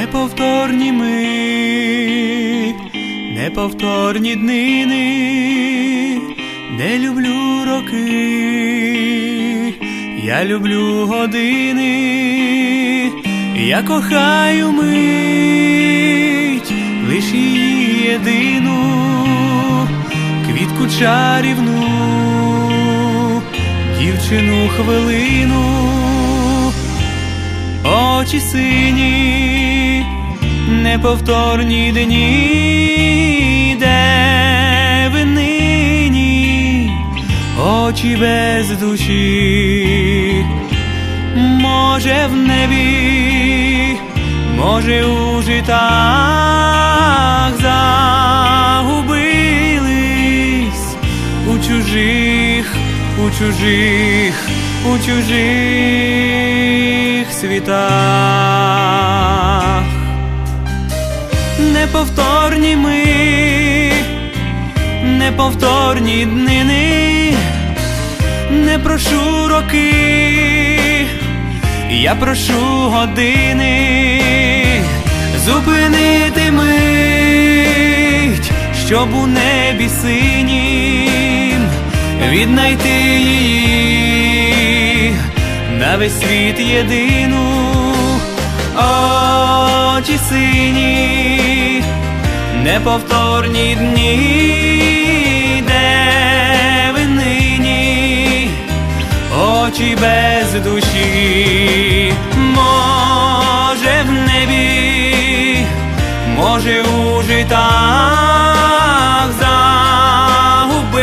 неповторні ми, неповторні днини, не люблю роки, я люблю години, я кохаю мить, лиш її єдину, квітку чарівну, дівчину хвилину. Очі сині, неповторні дні, де ви нині, очі без душі, може в небі, може у житах загубились у чужих, у чужих, у чужих світах. Неповторні ми, неповторні днини, не прошу роки, я прошу години, зупинити мить, щоб у небі синім віднайти її. На весь світ єдину, очі сині, неповторні дні, де ви нині, очі без душі, може в небі, може у житах загубились?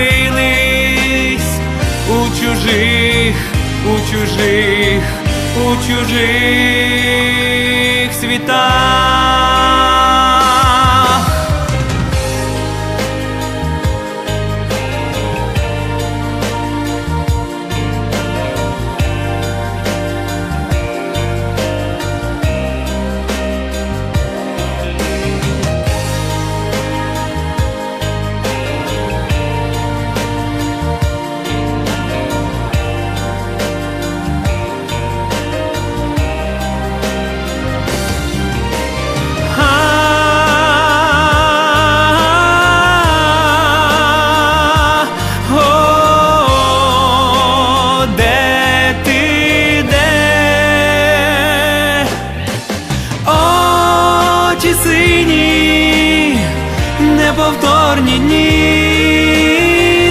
У чужих, у чужих, у чужих світах. Неповторні дні,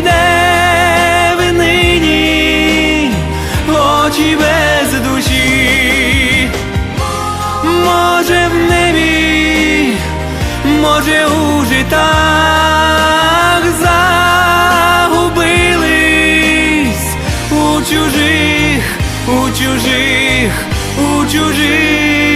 де ви нині, очі без душі, може в небі, може у житах загубились у чужих, у чужих, у чужих